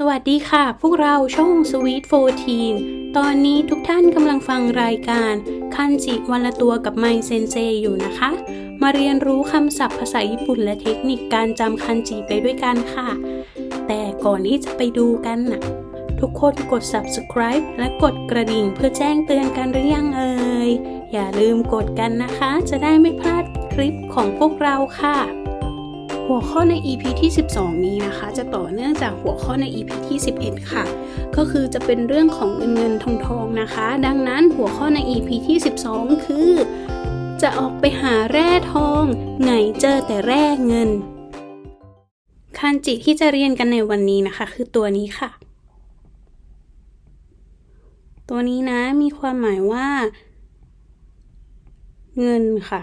สวัสดีค่ะ พวกเราช่อง Sweet 14 ตอนนี้ทุกท่านกำลังฟังรายการคันจิวันละตัวกับไมเซนเซอยู่นะคะ มาเรียนรู้คำศัพท์ภาษาญี่ปุ่นและเทคนิคการจำคันจิไปด้วยกันค่ะ แต่ก่อนที่จะไปดูกันน่ะ ทุกคนกด subscribe และกดกระดิ่งเพื่อแจ้งเตือนกันหรือยังเอ่ย อย่าลืมกดกันนะคะ จะได้ไม่พลาดคลิปของพวกเราค่ะ หัวข้อใน EP ที่ 12 นี้นะคะ จะต่อเนื่องจากหัวข้อใน EP ที่ 11 ค่ะ ก็คือจะเป็นเรื่องของเงินเงินทองทองนะคะ ดังนั้นหัวข้อใน EP ที่ 12 คือ จะออกไปหาแร่ทองไงเจอแต่แร่เงิน คันจิที่จะเรียนกันในวันนี้นะคะ คือตัวนี้ค่ะ ตัวนี้นะมีความหมายว่า เงินค่ะ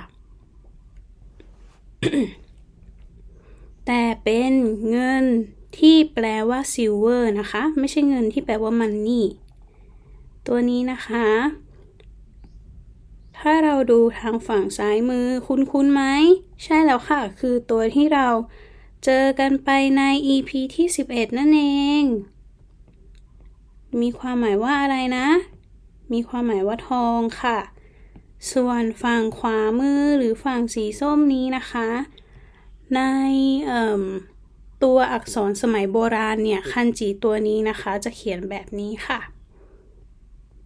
แต่เป็นเงินที่แปลว่า silver นะคะ ไม่ใช่เงินที่แปลว่า money ตัวนี้นะคะ ถ้าเราดูทางฝั่งซ้ายมือ คุ้นคุ้นไหม ใช่แล้วค่ะ คือตัวที่เราเจอกันไปใน EP ที่ 11 นั่นเอง มีความหมายว่าอะไรนะ มีความหมายว่าทองค่ะ ส่วนฝั่งขวามือหรือฝั่งสีส้มนี้นะคะ ในตัวอักษรสมัยโบราณเนี่ยคันจิตัวนี้นะคะจะเขียนแบบนี้ค่ะ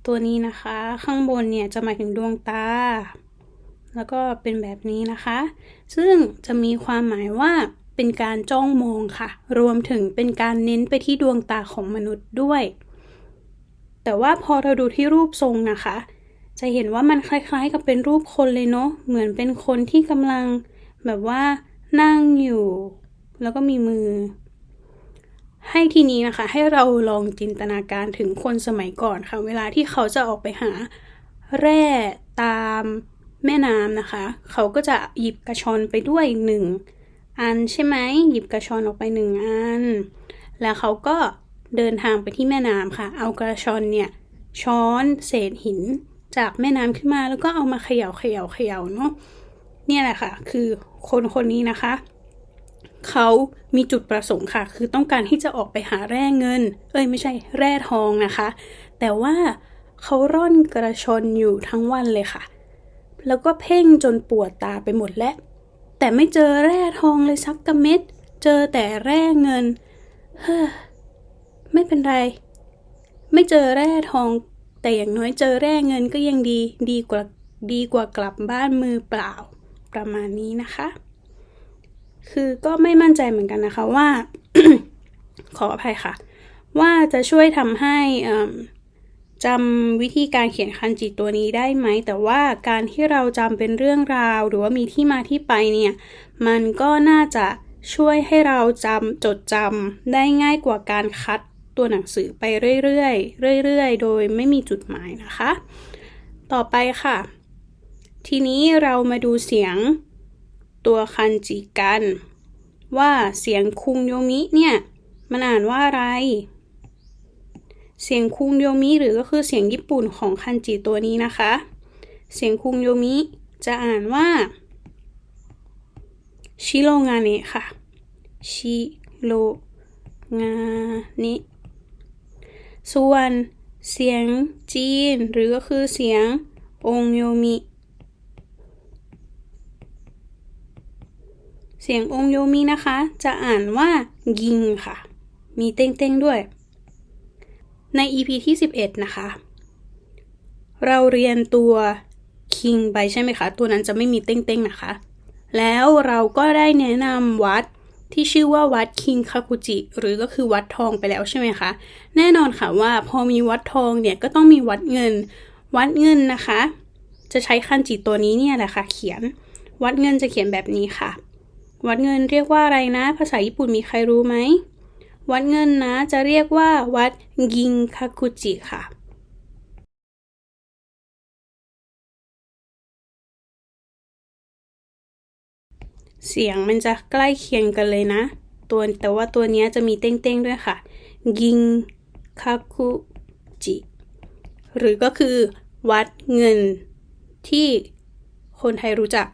ตัวนี้นะคะข้างบนเนี่ยจะหมายถึงดวงตา แล้วก็เป็นแบบนี้นะคะ ซึ่งจะมีความหมายว่าเป็นการจ้องมองค่ะ รวมถึงเป็นการเน้นไปที่ดวงตาของมนุษย์ด้วย แต่ว่าพอเราดูที่รูปทรงนะคะ จะเห็นว่ามันคล้ายๆ กับเป็นรูปคนเลยเนาะ เหมือนเป็นคนที่กำลังแบบว่า นั่งอยู่ แล้วก็มีมือ ให้ทีนี้นะคะ ให้เราลองจินตนาการถึงคนสมัยก่อนค่ะ เวลาที่เขาจะออกไปหา แร่ตามแม่น้ำนะคะ เขาก็จะหยิบกระชอนไปด้วยหนึ่งอันใช่ไหมหยิบกระชอนออกไปหนึ่งอัน แล้วเขาก็เดินทางไปที่แม่น้ำค่ะ เอากระชอนเนี่ยช้อนเศษหินจากแม่น้ำขึ้นมาแล้วก็เอามาเขย่าเขย่าเขย่าเนาะ เนี่ยแหละค่ะ คือคนคนนี้นะคะ เขามีจุดประสงค์ค่ะ คือต้องการที่จะออกไปหาแร่เงิน เอ้ยไม่ใช่แร่ทองนะคะ แต่ว่าเขาร่อนกระชอนอยู่ทั้งวันเลยค่ะ แล้วก็เพ่งจนปวดตาไปหมดแล้ว แต่ไม่เจอแร่ทองเลยสักกระเม็ด เจอแต่แร่เงิน เฮ้อ ไม่เป็นไร ไม่เจอแร่ทอง แต่อย่างน้อยเจอแร่เงินก็ยังดี ดีกว่าดีกว่ากลับบ้านมือเปล่า ประมาณนี้นะคะ คือก็ไม่มั่นใจเหมือนกันนะคะว่า ขออภัยค่ะ ว่าจะช่วยทำให้จำวิธีการเขียนคันจิตัวนี้ได้ไหม แต่ว่าการที่เราจำเป็นเรื่องราว หรือว่ามีที่มาที่ไปเนี่ย มันก็น่าจะช่วยให้เราจำจดจำได้ง่ายกว่าการคัดตัวหนังสือไปเรื่อยๆเรื่อยๆ โดยไม่มีจุดหมายนะคะ ต่อไปค่ะ ทีนี้เรามาดูเสียงตัวคันจิกัน ว่าเสียงคุงโยมิเนี่ยมันอ่านว่าอะไร เสียงคุงโยมิหรือก็คือเสียงญี่ปุ่นของคันจิตัวนี้นะคะ เสียงคุงโยมิจะอ่านว่าชิโรงาเนะค่ะ ชิโรงาเนะส่วนเสียงจีนหรือก็คือเสียงองโยมิ สียงองโยมินะคะ จะอ่านว่ายิงค่ะ มีเต้งๆด้วย ใน EP ที่ 11 นะคะ เราเรียนตัวคิงไปใช่ไหมคะ ตัวนั้นจะไม่มีเต้งๆนะคะ แล้วเราก็ได้แนะนำวัดที่ชื่อว่าวัดคิงคาคุจิ หรือก็คือวัดทองไปแล้วใช่ไหมคะ แน่นอนค่ะว่าพอมีวัดทองเนี่ยก็ต้องมีวัดเงิน วัดเงินนะคะ จะใช้คันจิตัวนี้เนี่ยแหละค่ะ เขียน วัดเงินจะเขียนแบบนี้ค่ะ วัดเงินเรียกว่าอะไรนะ ภาษาญี่ปุ่นมีใครรู้ไหม วัดเงินนะ จะเรียกว่าวัดกิงคาคุจิค่ะ เสียงมันจะใกล้เคียงกันเลยนะ ตัวแต่ว่าตัวนี้จะมีเต้งๆด้วยค่ะกิงคาคุจิหรือก็คือ วัดเงินที่คนไทยรู้จัก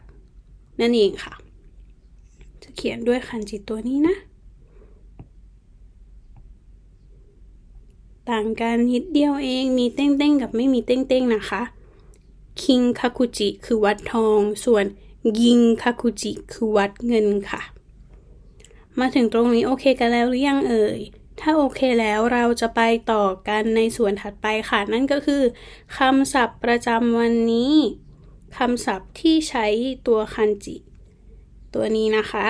นั่นเองค่ะ เขียนด้วยคันจิตัวนี้นะ ต่างกันนิดเดียวเองมีเต้งๆ กับไม่มีเต้งๆ นะคะ คิงคาคุจิคือวัดทอง ส่วนยิงคาคุจิคือวัดเงินค่ะ มาถึงตรงนี้โอเคกันแล้วหรือยังเอ่ย ถ้าโอเคแล้วเราจะไปต่อกันในส่วนถัดไปค่ะ นั่นก็คือคำศัพท์ประจำวันนี้คำศัพท์ที่ใช้ตัวคันจิ ตัวนี้นะคะ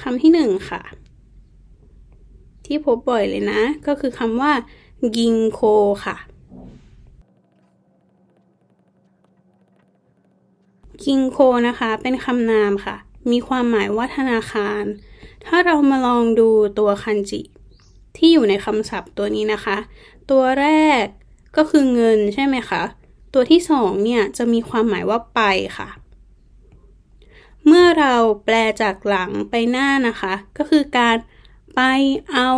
คำที่หนึ่งค่ะ ที่พบบ่อยเลยนะ ก็คือคำว่า กิงโคค่ะ กิงโคนะคะ เป็นคำนามค่ะ มีความหมายว่าธนาคาร ถ้าเรามาลองดูตัวคันจิ ที่อยู่ในคำศัพท์ตัวนี้นะคะ ตัวแรกก็คือเงินใช่ไหมคะ ตัวที่สองเนี่ยจะมีความหมายว่าไปค่ะ เมื่อเราแปลจากหลังไปหน้านะคะ ก็คือการไปเอา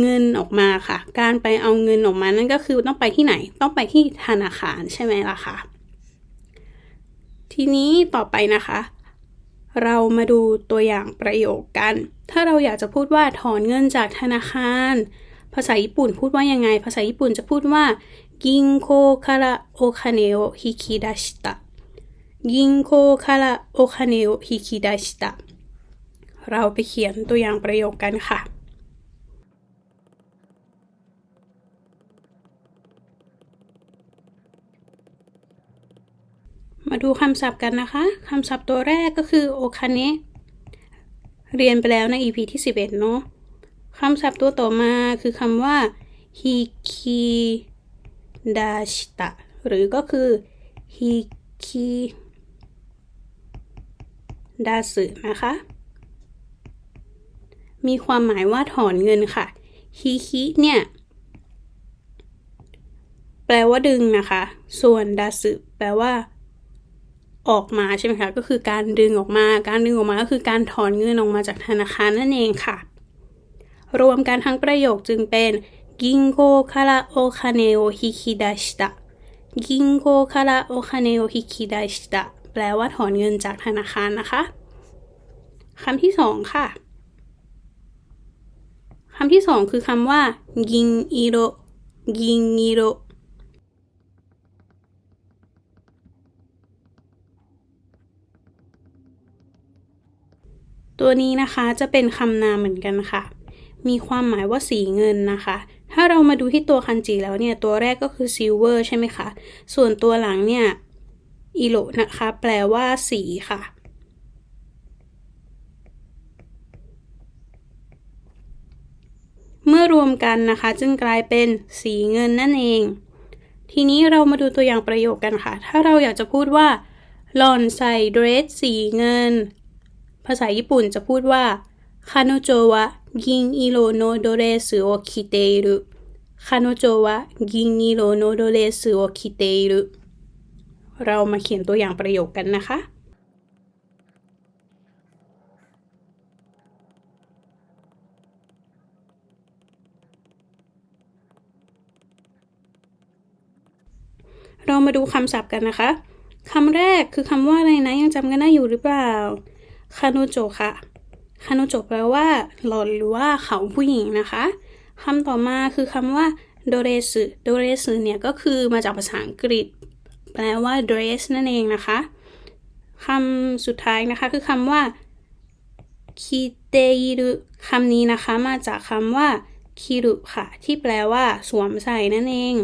เงินออกมาค่ะ การไปเอาเงินออกมานั่นก็คือต้องไปที่ไหน ต้องไปที่ธนาคารใช่ไหมล่ะคะทีนี้ต่อไปนะคะ เรามาดูตัวอย่างประโยคกัน ถ้าเราอยากจะพูดว่าถอนเงินจากธนาคาร ภาษาญี่ปุ่นพูดว่ายังไง ภาษาญี่ปุ่นจะพูดว่า กิงโคคาระโอคาเนโอฮิคิดาชิตะ กิงโคคาระโอคาเนโอฮิคิดาชิตะเราไปเขียนตัวอย่างประโยคกันค่ะ มาดูคำศัพท์กันนะคะ คำศัพท์ตัวแรกก็คือโอคาเนะเรียนไปแล้วใน EP ที่ 11 เนาะคำศัพท์ตัวต่อมาคือคำว่าฮิคิดาชิตะหรือก็คือฮิคิ ดาสึนะคะ มีความหมายว่าถอนเงินค่ะฮิคิเนี่ย แปลว่าดึงนะคะ ส่วนดาสึแปลว่า ออกมาใช่ไหมคะ ก็คือการดึงออกมา การดึงออกมาก็คือการถอนเงินออกมาจากธนาคารนั่นเองค่ะ รวมกันทั้งประโยคจึงเป็นกิงโกคาราโอคาเนโอฮิคิดาชิตะกิ แปลว่าถอนเงินจากธนาคารนะคะคำที่สองค่ะคำที่สองคือคำว่ากิงอิโรกิงอิโรตัวนี้นะคะจะเป็นคำนามเหมือนกันค่ะ มีความหมายว่าสีเงินนะคะ ถ้าเรามาดูที่ตัวคันจิแล้วเนี่ย ตัวแรกก็คือซิลเวอร์ใช่ไหมคะ ส่วนตัวหลังเนี่ย อิโรนะคะ แปลว่าสีค่ะ เมื่อรวมกันนะคะ จึงกลายเป็นสีเงินนั่นเอง ทีนี้เรามาดูตัวอย่างประโยคกันค่ะ ถ้าเราอยากจะพูดว่า หล่อนใส่เดรสสีเงิน ภาษาญี่ปุ่นจะพูดว่าคาโนโจวะกิงอิโรโนโดเรสึโอคิเตรุคาโนโจวะกิงอิโรโนโดเรสึโอคิเตรุ เรามาเขียนตัวอย่างประโยคกันนะคะ เรามาดูคำศัพท์กันนะคะคำแรกคือคำว่าอะไรนะยังจำกันได้อยู่หรือเปล่าคานุโจค่ะคานุโจแปลว่า หล่อนหรือว่าเขาผู้หญิงนะคะคำต่อมาคือคำว่าโดเรสึโดเรสึเนี่ยก็คือมาจากภาษาอังกฤษ แปลว่า dress นั่นเองนะคะคำสุดท้ายนะคะคือคำว่าคิเตอิรุคำนี้นะคะมาจากคำว่าคิรุค่ะ ที่แปลว่าสวมใส่นั่นเอง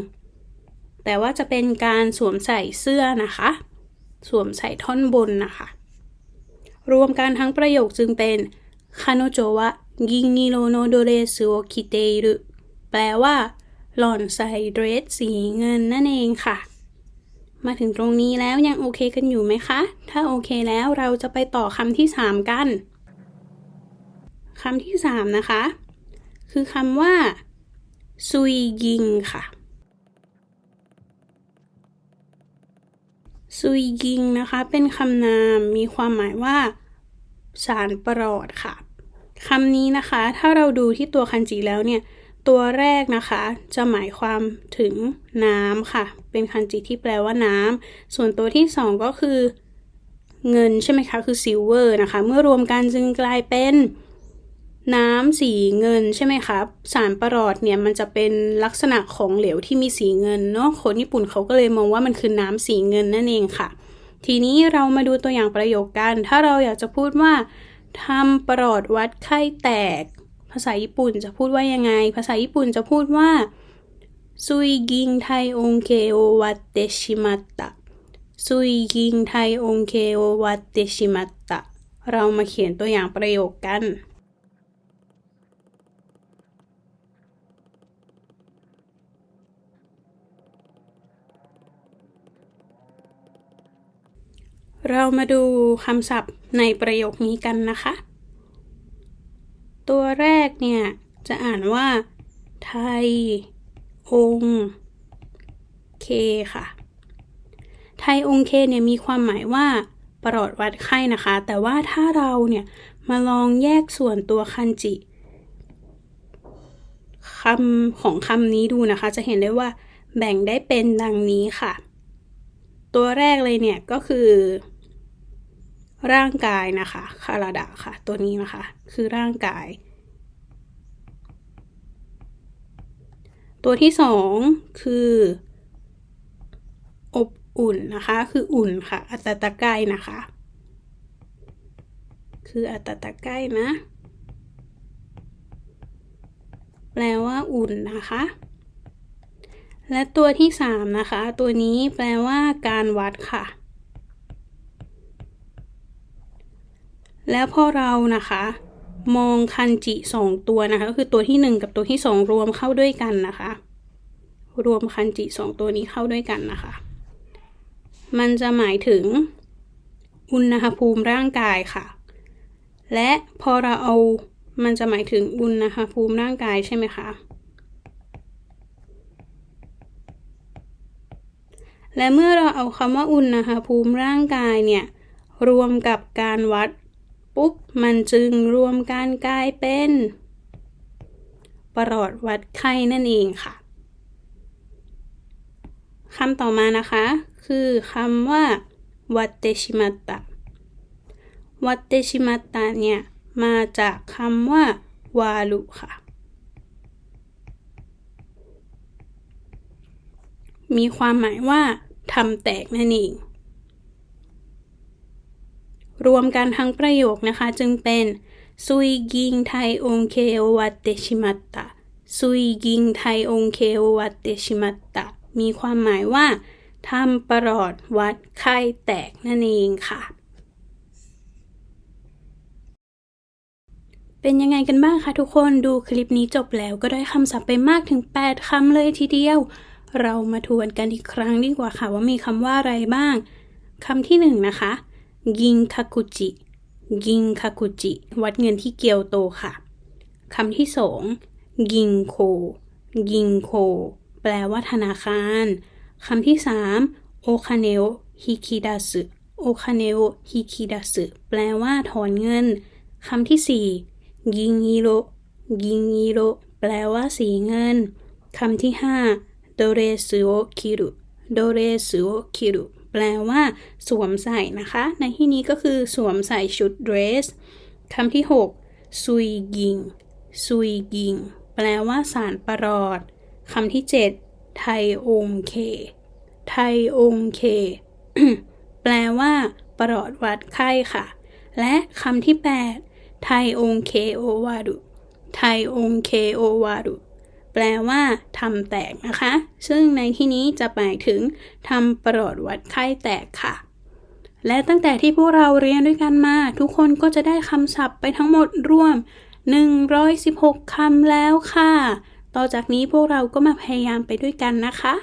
แต่ว่าจะเป็นการสวมใส่เสื้อนะคะ สวมใส่ท่อนบนนะคะ รวมกันทั้งประโยคจึงเป็นคาโนโจวะกิงิโรโนโดเรสึโอคิเตรุแปลว่า หล่อนใส่เดรสสีเงินนั่นเองค่ะ มาถึงตรงนี้แล้วยังโอเคกันอยู่ไหมคะ ถ้าโอเคแล้วเราจะไปต่อคำที่สามกันคำที่สามนะคะ คือคำว่า ซุยกิงค่ะ ซุยกิงนะคะ เป็นคำนามมีความหมายว่า สารประหลอดค่ะคำนี้นะคะ ถ้าเราดูที่ตัวคันจิแล้วเนี่ย ตัวแรกนะคะ จะหมายความถึงน้ำค่ะ เป็นคันจิที่แปลว่าน้ำ ส่วนตัวที่สองก็คือ เงินใช่ไหมคะ คือซิลเวอร์นะคะ เมื่อรวมกันจึงกลายเป็นน้ำสีเงินใช่ไหมครับ สารประหลอดเนี่ยมันจะเป็นลักษณะของเหลวที่มีสีเงินเนาะคนญี่ปุ่นเขาก็เลยมองว่ามันคือน้ำสีเงินนั่นเองค่ะ ทีนี้เรามาดูตัวอย่างประโยคกัน ถ้าเราอยากจะพูดว่าทำประหลอดวัดไข้แตกาษาญี่ปุ่นจะพูดว่ายังไง ภาษาญี่ปุ่นจะพูดว่าซุยกิงไทองเคโอวัตเตชิมัตตะซุยกิงไทองเคโอวัตเตชิมัตตะเรามาเขียนตัวอย่างประโยคกันเรามาดูคำศัพท์ในประโยคนี้กันนะคะ ตัวแร กเนี่ย จะอ่านว่า ไทย องเคค่ะ ไทยองเคเนี่ยมีความหมายว่าปลอดวัดไข้นะคะ แต่ว่าถ้าเราเนี่ยมาลองแยกส่วนตัวคันจิคำของคำนี้ดูนะคะ จะเห็นได้ว่าแบ่งได้เป็นดังนี้ค่ะ ตัวแรกเลยเนี่ยก็คือ ร่างกายนะคะคาราดะค่ะ ตัวนี้นะคะ คือร่างกาย ตัวที่สองคือ อบอุ่นนะคะ คืออุ่นค่ะ อัตตะไกนะคะ คืออัตตะไกนะ แปลว่าอุ่นนะคะ และตัวที่สามนะคะ ตัวนี้แปลว่าการวัดค่ะแล้วพอเรานะคะ มองคันจิสองตัวนะคะ ก็คือตัวที่หนึ่งกับตัวที่สองรวมเข้าด้วยกันนะคะ รวมคันจิสองตัวนี้เข้าด้วยกันนะคะ มันจะหมายถึง อุณหภูมิร่างกายค่ะ และพอเราเอา มันจะหมายถึงอุณหภูมิร่างกายใช่ไหมคะและเมื่อเราเอาคำว่าอุณหภูมิร่างกายเนี่ย รวมกับการวัด ปุ๊บ มันจึงรวมกันกลายเป็น ประหลอดวัดไข้นั่นเองค่ะคำต่อมานะคะ คือคำว่าวัตเตชิมัตตะวัตเตชิมัตตะเนี่ย มาจากคำว่าวาลุค่ะ มีความหมายว่าทำแตกนั่นเอง รวมกันทั้งประโยคนะคะ จึงเป็นซุยกิงไทองเคโอวัตเตชิมัตตะซุยกิงไทองเคโอวัตเตชิมัตตะมีความหมายว่าทำประหลอดวัดไข้แตกนั่นเองค่ะ เป็นยังไงกันบ้างคะทุกคนดูคลิปนี้จบแล้วก็ได้คำศัพท์ไปมากถึง 8คำเลยทีเดียว เรามาทวนกันอีกครั้งดีกว่าค่ะว่ามีคำว่าอะไรบ้างคำที่หนึ่งนะคะ กิงคากุจิกิงคากุจิ วัดเงินที่เกียวโตค่ะ คำที่สองกิงโคกิงโค แปลว่าธนาคาร คำที่สามโอคาเนโอฮิคิดัสึโอคาเนโอฮิคิดัสึแปลว่าถอนเงิน คำที่สี่กิงอิโรกิงอิโร แปลว่าสีเงิน คำที่ห้าโดเรสุโอคิรุโดเรสุโอคิรุ ลว่า สวมใส่นะคะ ในที่นี้ก็คือสวมใส่ชุดเดรสคำที่ 6 ซุยกิง ซุยกิง แปลว่าสารประหลอดคำที่ 7 ไทองเค ไทองเค แปลว่าประหลอดวัดไข้ค่ะ และคำที่ 8 ไทองเคโอวารุไทองเคโอวารุ แปลว่าทำแตกนะคะ ซึ่งในที่นี้จะหมายถึงทำประหลอดวัดไข้แตกค่ะ และตั้งแต่ที่พวกเราเรียนด้วยกันมา ทุกคนก็จะได้คำศัพท์ไปทั้งหมดรวม 116คำแล้วค่ะ ต่อจากนี้พวกเราก็มาพยายามไปด้วยกันนะคะ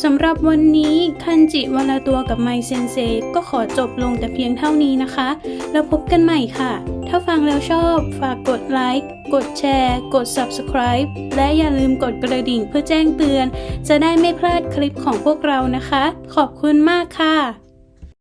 สำหรับวันนี้คันจิวลาตัวกับไมเซนเซก็ขอจบลงแต่เพียงเท่านี้นะคะ แล้วพบกันใหม่ค่ะ ถ้าฟังแล้วชอบฝากกดไลค์ กดแชร์ กด Subscribe และอย่าลืมกดกระดิ่งเพื่อแจ้งเตือน จะได้ไม่พลาดคลิปของพวกเรานะคะ ขอบคุณมากค่ะ